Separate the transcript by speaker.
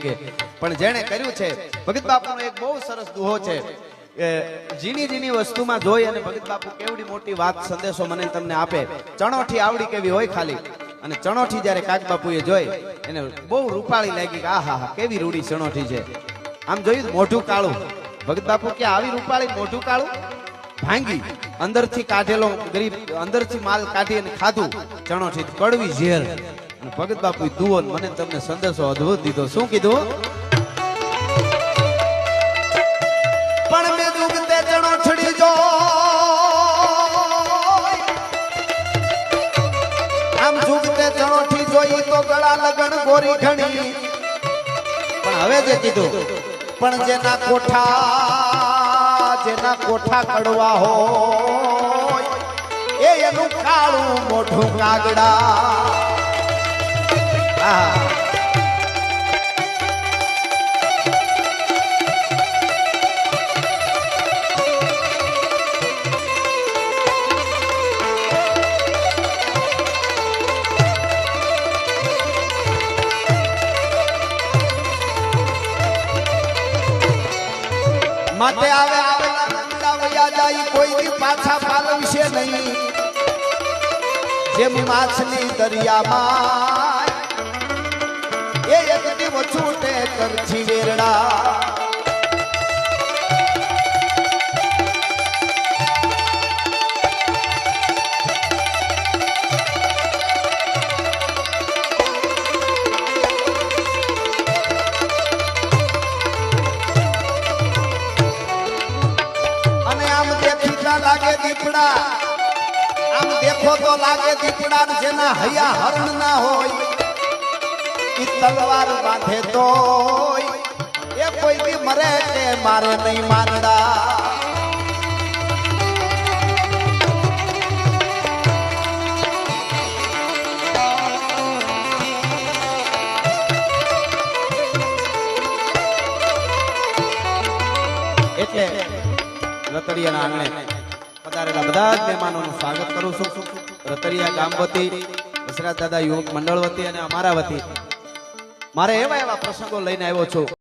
Speaker 1: શકે પણ જેણે કર્યું છે, ભગત બાપુનો એક બહુ સરસ દુહો છે. ઝીણી ઝીણી વસ્તુમાં જોઈ અને ભગત બાપુ કેવડી મોટી વાત, સંદેશો મને તમને આપે. ચણોઠી આવડી કેવી હોય ખાલી. અને ચણોઠી જ્યારે કાક બાપુએ જોઈ, એને બહુ રૂપાળી લાગી કે આ હા કેવી રૂડી ચણોઠી છે. આમ જોયું મોઢું કાળું. ભગત બાપુ કે, આવી રૂપાળી મોઢું કાળું? ભાંગી. અંદરથી કાઢેલો ગરીબ, અંદરથી માલ કાઢી અને ખાધું. ચણોઠી કડવી ઝેર. ભગત બાપુ દુઓ મને તમને સંદેશો અદભુત દીધો. શું કીધું? પણ હવે જે કીધું, પણ જેના કોઠા જેના કોઠા કડવા હોય એનું કાળું મોઢું કાગડા. આહા. આવે આવેલા રંગડા વયા જાય કોઈ પાછા પાલવશે નહીં જેમ માછલી દરિયામાં એ એક દીવ છૂટે કરછી વેરડા. લાગે દીપડા. આમ દેખો તો લાગે દીપડા જેના હૈયા હરણ ના હોય. તલવાર બાંધે તો એ કોઈ બી મરે કે મારે નહીં માનડા એટલે રતડિયાના આંગણે પધારેલા બધા જ મહેમાનોનું સ્વાગત કરું છું. રતડિયા ગામ વતી દાદા યુવક મંડળ વતી અને અમારા વતી મારે એવા એવા પ્રસંગો લઈને આવ્યો છું.